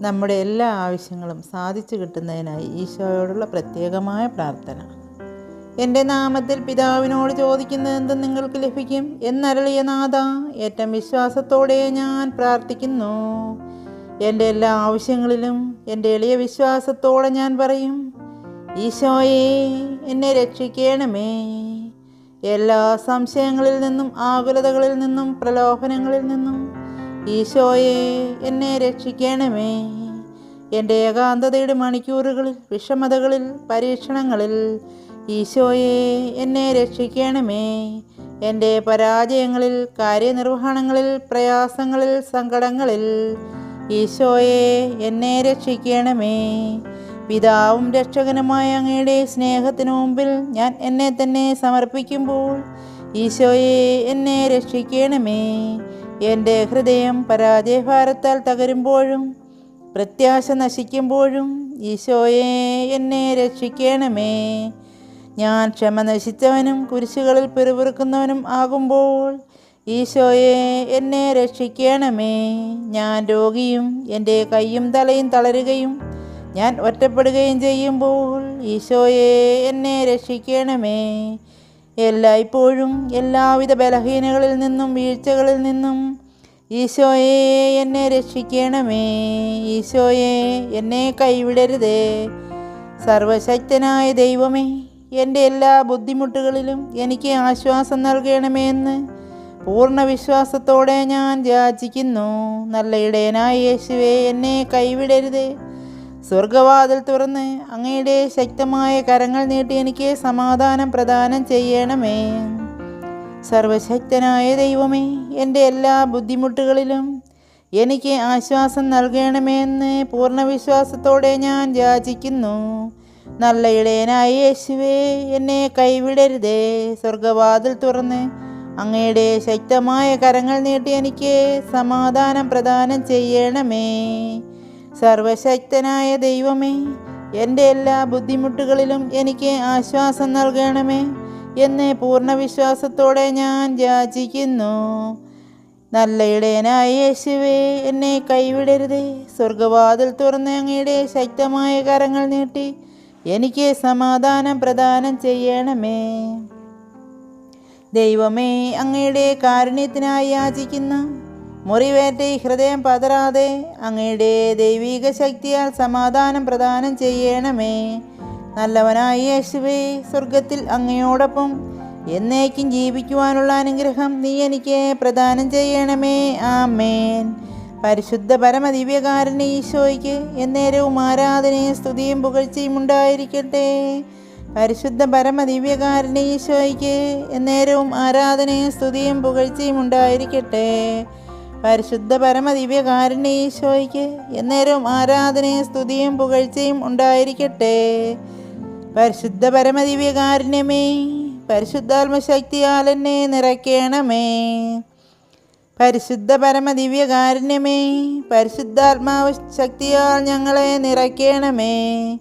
നമ്മുടെ എല്ലാ ആവശ്യങ്ങളും സാധിച്ചു കിട്ടുന്നതിനായി ഈശോയോടുള്ള പ്രത്യേകമായ പ്രാർത്ഥന. എന്റെ നാമത്തിൽ പിതാവിനോട് ചോദിക്കുന്നത് എന്തും നിങ്ങൾക്ക് ലഭിക്കും എന്നരളിയ നാഥ ഏറ്റവും വിശ്വാസത്തോടെ ഞാൻ പ്രാർത്ഥിക്കുന്നു. എന്റെ എല്ലാ ആവശ്യങ്ങളിലും എന്റെ എളിയ വിശ്വാസത്തോടെ ഞാൻ പറയും ഈശോയെ എന്നെ രക്ഷിക്കണമേ. എല്ലാ സംശയങ്ങളിൽ നിന്നും ആകുലതകളിൽ നിന്നും പ്രലോഭനങ്ങളിൽ നിന്നും ഈശോയെ എന്നെ രക്ഷിക്കണമേ. എന്റെ ഏകാന്തതയുടെ മണിക്കൂറുകളിൽ വിഷമതകളിൽ പരീക്ഷണങ്ങളിൽ ഈശോയെ എന്നെ രക്ഷിക്കണമേ. എന്റെ പരാജയങ്ങളിൽ കാര്യനിർവഹണങ്ങളിൽ പ്രയാസങ്ങളിൽ സങ്കടങ്ങളിൽ ഈശോയെ എന്നെ രക്ഷിക്കണമേ. പിതാവും രക്ഷകനുമായ അങ്ങയുടെ സ്നേഹത്തിനു മുമ്പിൽ ഞാൻ എന്നെ തന്നെ സമർപ്പിക്കുമ്പോൾ ഈശോയെ എന്നെ രക്ഷിക്കണമേ. എന്റെ ഹൃദയം പരാജയഭാരത്താൽ തകരുമ്പോഴും പ്രത്യാശ നശിക്കുമ്പോഴും ഈശോയെ എന്നെ രക്ഷിക്കണമേ. ഞാൻ ക്ഷമ നശിച്ചവനും കുരിശുകളിൽ പിറുപിറുക്കുന്നവനും ആകുമ്പോൾ ഈശോയെ എന്നെ രക്ഷിക്കണമേ. ഞാൻ രോഗിയും എന്റെ കൈയും തലയും തളരുകയും ഞാൻ ഒറ്റപ്പെടുകയും ചെയ്യുമ്പോൾ ഈശോയെ എന്നെ രക്ഷിക്കണമേ. എല്ലായ്പ്പോഴും എല്ലാവിധ ബലഹീനകളിൽ നിന്നും വീഴ്ചകളിൽ നിന്നും ഈശോയെ എന്നെ രക്ഷിക്കണമേ. ഈശോയെ എന്നെ കൈവിടരുതേ. സർവശക്തനായ ദൈവമേ എന്റെ എല്ലാ ബുദ്ധിമുട്ടുകളിലും എനിക്ക് ആശ്വാസം നൽകണമേ എന്ന് പൂർണ വിശ്വാസത്തോടെ ഞാൻ യാചിക്കുന്നു. നല്ല ഇടയനായ യേശുവെ എന്നെ കൈവിടരുതേ. സ്വർഗവാതിൽ തുറന്ന് അങ്ങയുടെ ശക്തമായ കരങ്ങൾ നീട്ടി എനിക്ക് സമാധാനം പ്രദാനം ചെയ്യണമേ. സർവശക്തനായ ദൈവമേ എന്റെ എല്ലാ ബുദ്ധിമുട്ടുകളിലും എനിക്ക് ആശ്വാസം നൽകണമേ എന്ന് പൂർണ വിശ്വാസത്തോടെ ഞാൻ യാചിക്കുന്നു. നല്ല ഇടയനായ യേശുവേ എന്നെ കൈവിടരുതേ. സ്വർഗവാതിൽ തുറന്ന് അങ്ങയുടെ ശക്തമായ കരങ്ങൾ നീട്ടി എനിക്ക് സമാധാനം പ്രദാനം ചെയ്യണമേ. സർവശക്തനായ ദൈവമേ എന്റെ എല്ലാ ബുദ്ധിമുട്ടുകളിലും എനിക്ക് ആശ്വാസം നൽകണമേ എന്ന് പൂർണ വിശ്വാസത്തോടെ ഞാൻ യാചിക്കുന്നു. നല്ല ഇടയനായ യേശുവേ എന്നെ കൈവിടരുതേ. സ്വർഗവാതിൽ തുറന്ന് അങ്ങയുടെ ശക്തമായ കരങ്ങൾ നീട്ടി എനിക്ക് സമാധാനം പ്രദാനം ചെയ്യണമേ. ദൈവമേ അങ്ങയുടെ കാരുണ്യത്തിനായി യാചിക്കുന്ന മുറിവേറ്റ ഹൃദയം പതരാതെ അങ്ങയുടെ ദൈവിക ശക്തിയാൽ സമാധാനം പ്രദാനം ചെയ്യണമേ. നല്ലവനായ യേശുവേ സ്വർഗത്തിൽ അങ്ങയോടൊപ്പം എന്നേക്കും ജീവിക്കുവാനുള്ള അനുഗ്രഹം നീ എനിക്ക് പ്രദാനം ചെയ്യണമേ. ആമേൻ. പരിശുദ്ധ പരമദിവ്യകാരനെ ഈശോയ്ക്ക് എന്നേരവും ആരാധനയും സ്തുതിയും പുകഴ്ചയും ഉണ്ടായിരിക്കട്ടെ. പരിശുദ്ധ പരമദിവ്യകാരനെ ഈശോയ്ക്ക് എന്നേരവും ആരാധനയും സ്തുതിയും പുകഴ്ചയും ഉണ്ടായിരിക്കട്ടെ. പരിശുദ്ധ പരമദിവ്യകാരനെ ഈശോയ്ക്ക് എന്നേരവും ആരാധനയും സ്തുതിയും പുകഴ്ചയും ഉണ്ടായിരിക്കട്ടെ. പരിശുദ്ധ പരമദിവ്യകാരുണ്യമേ പരിശുദ്ധാത്മശക്തിയാൽ എന്നെ നിറയ്ക്കണമേ. പരിശുദ്ധ പരമദിവ്യകാരുണ്യമേ പരിശുദ്ധാത്മാവ് ശക്തിയാൽ ഞങ്ങളെ നിറയ്ക്കണമേ.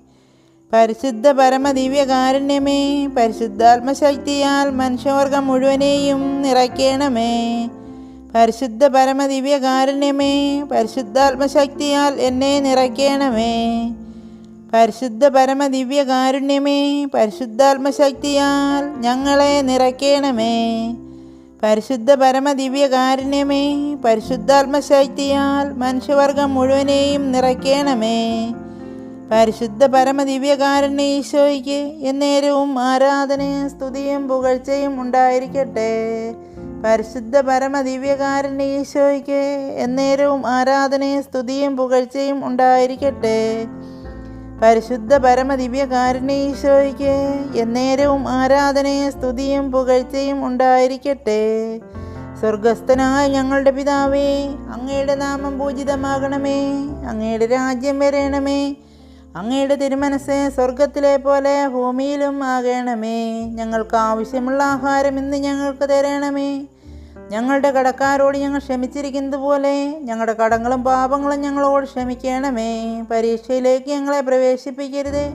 പരിശുദ്ധ പരമദിവ്യകാരുണ്യമേ പരിശുദ്ധാത്മശക്തിയാൽ മനുഷ്യവർഗം മുഴുവനെയും നിറയ്ക്കണമേ. പരിശുദ്ധ പരമദിവ്യകാരുണ്യമേ പരിശുദ്ധാത്മശക്തിയാൽ എന്നെ നിറയ്ക്കണമേ. പരിശുദ്ധ പരമദിവ്യകാരുണ്യമേ പരിശുദ്ധാത്മശക്തിയാൽ ഞങ്ങളെ നിറയ്ക്കണമേ. പരിശുദ്ധ പരമദിവ്യകാരുണ്യമേ പരിശുദ്ധാത്മശക്തിയാൽ മനുഷ്യവർഗം മുഴുവനെയും നിറയ്ക്കണമേ. പരിശുദ്ധ പരമദിവ്യകാരുണ്യ ഈശോയ്ക്ക് എന്നേരവും ആരാധനയും സ്തുതിയും പുകഴ്ചയും ഉണ്ടായിരിക്കട്ടെ. പരിശുദ്ധ പരമദിവ്യകാരുണ്യ ഈശോയ്ക്ക് എന്നേരവും ആരാധനയും സ്തുതിയും പുകഴ്ചയും ഉണ്ടായിരിക്കട്ടെ. പരിശുദ്ധ പരമദിവ്യകാരുണ്യ ഈശോയ്ക്ക് എന്നേരവും ആരാധനയും സ്തുതിയും പുകഴ്ചയും ഉണ്ടായിരിക്കട്ടെ. സ്വർഗസ്ഥനായ ഞങ്ങളുടെ പിതാവേ അങ്ങയുടെ നാമം പൂജിതമാകണമേ. അങ്ങയുടെ രാജ്യം വരേണമേ. അങ്ങയുടെ തിരുമനസ് സ്വർഗത്തിലെ പോലെ ഭൂമിയിലും ആകണമേ. ഞങ്ങൾക്ക് ആവശ്യമുള്ള ആഹാരം ഇന്ന് ഞങ്ങൾക്ക് തരണമേ. ഞങ്ങളുടെ കടക്കാരോട് ഞങ്ങൾ ക്ഷമിച്ചിരിക്കുന്നത് പോലെ ഞങ്ങളുടെ കടങ്ങളും പാപങ്ങളും ഞങ്ങളോട് ക്ഷമിക്കണമേ. പരീക്ഷയിലേക്ക് ഞങ്ങളെ പ്രവേശിപ്പിക്കരുതേ.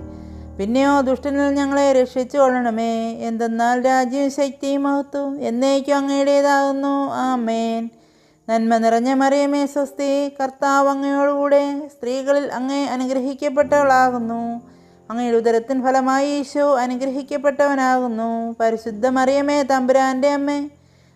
പിന്നെയോ ദുഷ്ടനിൽ ഞങ്ങളെ രക്ഷിച്ചു കൊള്ളണമേ എന്തെന്നാൽ രാജ്യവും ശക്തിയും മഹത്വം എന്നേക്കും അങ്ങയുടേതാകുന്നു. ആമേൻ. നന്മ നിറഞ്ഞ മറിയമേ സ്വസ്തി കർത്താവ് അങ്ങയോടുകൂടെ സ്ത്രീകളിൽ അങ്ങേ അനുഗ്രഹിക്കപ്പെട്ടവളാകുന്നു. അങ്ങയുടെ ഉദരത്തിൻ ഫലമായി ഈശോ അനുഗ്രഹിക്കപ്പെട്ടവനാകുന്നു. പരിശുദ്ധ മറിയമേ തമ്പുരാന്റെ അമ്മേ